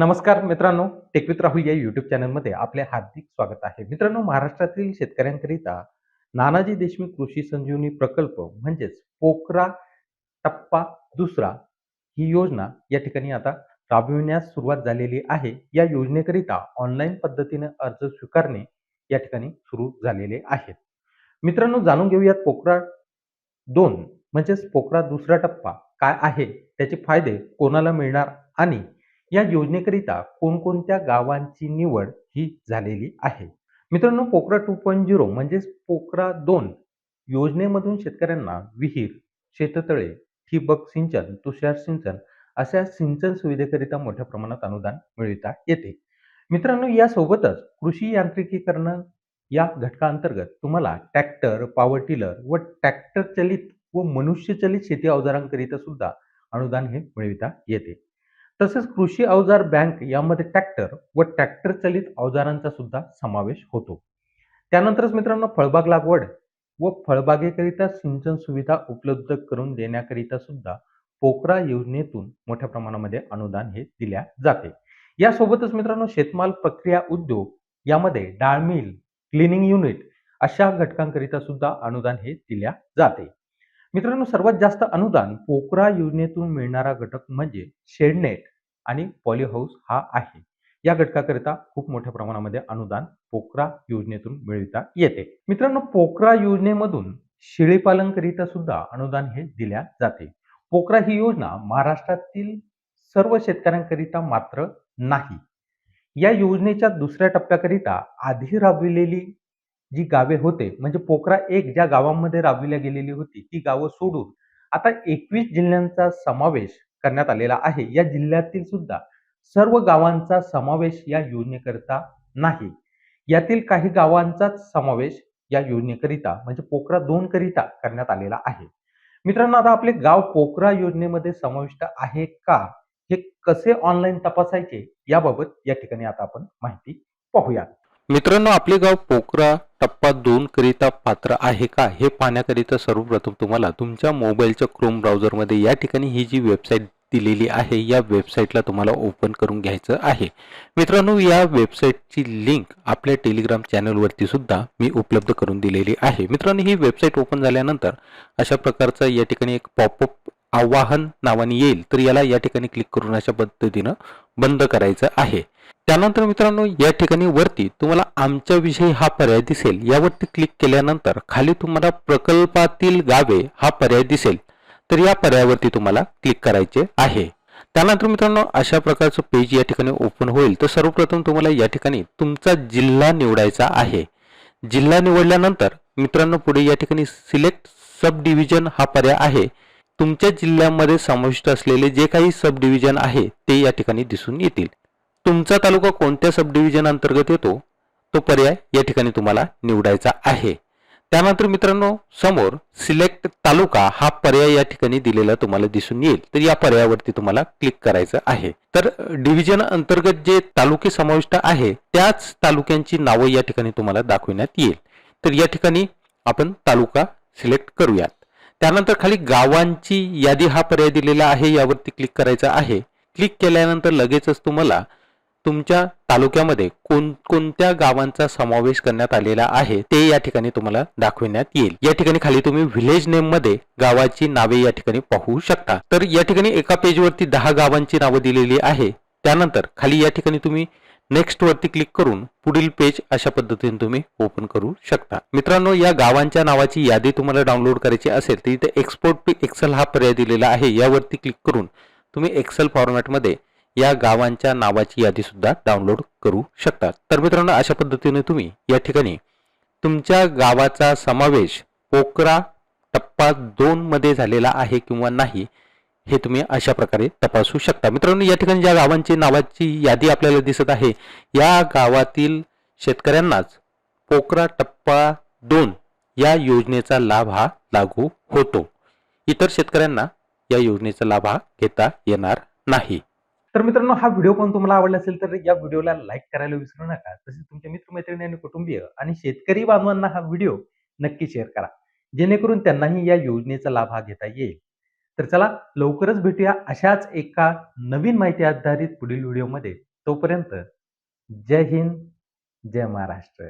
नमस्कार मित्रांनो टेकवित राहुल या युट्यूब चॅनलमध्ये आपले हार्दिक स्वागत आहे. मित्रांनो महाराष्ट्रातील शेतकऱ्यांकरिता नानाजी देशमुख कृषी संजीवनी प्रकल्प म्हणजेच पोकरा टप्पा दुसरा ही योजना या ठिकाणी आता राबविण्यास सुरुवात झालेली आहे. या योजनेकरिता ऑनलाईन पद्धतीने अर्ज स्वीकारणे या ठिकाणी सुरू झालेले आहेत. मित्रांनो जाणून घेऊयात पोकरा दोन म्हणजेच पोकरा दुसरा टप्पा काय आहे? त्याचे फायदे कोणाला मिळणार आणि या योजनेकरिता कोणकोणत्या गावांची निवड ही झालेली आहे? मित्रांनो पोकरा टू पॉईंट झिरो म्हणजेच पोकरा दोन योजनेमधून शेतकऱ्यांना विहीर शेततळे ठिबक सिंचन तुषार सिंचन अशा सिंचन सुविधेकरिता मोठ्या प्रमाणात अनुदान मिळविता येते. मित्रांनो यासोबतच कृषी यांत्रिकीकरण या घटकाअंतर्गत तुम्हाला ट्रॅक्टर पॉवर टिलर व ट्रॅक्टर चलित व मनुष्यचलित शेती अवजारांकरिता सुद्धा अनुदान हे मिळविता येते. तसेच कृषी अवजार बँक यामध्ये ट्रॅक्टर व ट्रॅक्टर चलित अवजारांचा सुद्धा समावेश होतो. त्यानंतरच मित्रांनो फळबाग लागवड व फळबागेकरिता सिंचन सुविधा उपलब्ध करून देण्याकरिता सुद्धा पोकरा योजनेतून मोठ्या प्रमाणामध्ये अनुदान हे दिल्या जाते. यासोबतच मित्रांनो शेतमाल प्रक्रिया उद्योग यामध्ये डाळ मिल क्लिनिंग युनिट अशा घटकांकरिता सुद्धा अनुदान हे दिल्या जाते. मित्रांनो सर्वात जास्त अनुदान पोकरा योजनेतून मिळणारा घटक म्हणजे शेडनेट आणि पॉलीहाऊस हा आहे. या घटकाकरिता खूप मोठ्या प्रमाणामध्ये अनुदान पोकरा योजनेतून मिळविता येते. मित्रांनो पोकरा योजनेमधून शेळीपालनकरिता सुद्धा अनुदान हे दिल्या जाते. पोकरा ही योजना महाराष्ट्रातील सर्व शेतकऱ्यांकरिता मात्र नाही. या योजनेच्या दुसऱ्या टप्प्याकरिता आधी राबविलेली जी गावे होते म्हणजे पोकरा एक ज्या गावांमध्ये राबविल्या गेलेली होती ती गावं सोडून आता एकवीस जिल्ह्यांचा समावेश करण्यात आलेला आहे. या जिल्ह्यातील सुद्धा सर्व गावांचा समावेश या योजनेकरिता नाही. यातील काही गावांचाच समावेश या योजनेकरिता म्हणजे पोकरा दोन करिता करण्यात आलेला आहे. मित्रांनो आता आपले गाव पोकरा योजनेमध्ये समाविष्ट आहे का? हे कसे ऑनलाईन तपासायचे? याबाबत या ठिकाणी आता आपण माहिती पाहूया मित्रांनो आपले गाव पोकरा टप्पा दोन करिता पात्र आहे का? हे पाहण्याकरिता सर्वप्रथम तुम्हाला तुमच्या मोबाईलच्या क्रोम ब्राउझरमध्ये या ठिकाणी ही जी वेबसाईट दिलेली आहे या वेबसाईटला तुम्हाला ओपन करून घ्यायचं आहे. मित्रांनो या वेबसाईटची लिंक आपल्या टेलिग्राम चॅनलवरती सुद्धा मी उपलब्ध करून दिलेली आहे. मित्रांनो ही वेबसाईट ओपन झाल्यानंतर अशा प्रकारचा या ठिकाणी एक पॉपअप आवाहन नावाने येईल तर याला या ठिकाणी क्लिक करून अशा पद्धतीनं बंद करायचं आहे. त्यानंतर मित्रांनो या ठिकाणी वरती तुम्हाला आमच्या विषयी हा पर्याय दिसेल. यावरती क्लिक केल्यानंतर खाली तुम्हाला प्रकल्पातील गावे हा पर्याय दिसेल. तर या पर्यायावरती तुम्हाला क्लिक करायचे आहे. त्यानंतर मित्रांनो अशा प्रकारचं पेज या ठिकाणी ओपन होईल. तर सर्वप्रथम तुम्हाला या ठिकाणी तुमचा जिल्हा निवडायचा आहे. जिल्हा निवडल्यानंतर मित्रांनो पुढे या ठिकाणी सिलेक्ट सब डिव्हिजन हा पर्याय आहे. तुमच्या जिल्ह्यामध्ये समाविष्ट असलेले जे काही सब डिव्हिजन आहे ते या ठिकाणी दिसून येतील. तुमचा तालुका कोणत्या सब डिव्हिजन अंतर्गत येतो? तो पर्याय या ठिकाणी तुम्हाला निवडायचा आहे. त्यानंतर मित्रांनो समोर सिलेक्ट तालुका हा पर्याय या ठिकाणी दिलेला तुम्हाला दिसून येईल. तर या पर्यायावरती तुम्हाला क्लिक करायचं आहे. तर डिव्हिजन अंतर्गत जे तालुके समाविष्ट आहे त्याच तालुक्यांची नावं या ठिकाणी तुम्हाला दाखविण्यात येईल. तर या ठिकाणी आपण तालुका सिलेक्ट करूयात. त्यानंतर खाली गावांची यादी हा पर्याय दिलेला आहे यावरती क्लिक करायचा आहे. क्लिक केल्यानंतर लगेचच तुम्हाला तुमच्या तालुक्यामध्ये कोणकोणत्या गावांचा समावेश करण्यात आलेला आहे ते या ठिकाणी तुम्हाला दाखविण्यात येईल. या ठिकाणी खाली तुम्ही व्हिलेज नेममध्ये गावाची नावे या ठिकाणी पाहू शकता. तर या ठिकाणी एका पेजवरती दहा गावांची नावं दिलेली आहे. त्यानंतर खाली या ठिकाणी तुम्ही नेक्स्ट वरती क्लिक करून पुढील पेज अशा पद्धतीने तुम्ही ओपन करू शकता. मित्रांनो या गावांच्या नावाची यादी तुम्हाला डाउनलोड करायची असेल तर इथे एक्सपोर्ट टू एक्सेल हा पर्याय दिलेला आहे. यावरती क्लिक करून तुम्ही एक्सेल फॉर्मॅटमध्ये या गावांच्या नावाची यादी सुद्धा डाउनलोड करू शकता तर मित्रांनो अशा पद्धतीने तुम्ही या ठिकाणी तुमच्या गावाचा समावेश पोकरा टप्पा दोन मध्ये झालेला आहे किंवा नाही हे तुम्ही अशा प्रकारे तपासू शकता. मित्रांनो या ठिकाणी ज्या गावांची नावाची यादी आपल्याला दिसत आहे या गावातील शेतकऱ्यांनाच पोकरा टप्पा दोन या योजनेचा लाभ हा लागू होतो. इतर शेतकऱ्यांना या योजनेचा लाभ हा घेता येणार नाही. तर मित्रांनो हा व्हिडिओ पण तुम्हाला आवडला असेल तर या व्हिडिओला लाईक करायला विसरू नका. तसेच तुमच्या मित्रमैत्रिणी आणि कुटुंबीय आणि शेतकरी बांधवांना हा व्हिडिओ नक्की शेअर करा. जेणेकरून त्यांनाही या योजनेचा लाभ हा घेता येईल. तर चला लवकरच भेटूया अशाच एका नवीन माहिती आधारित पुढील व्हिडिओमध्ये. तोपर्यंत जय हिंद जय महाराष्ट्र.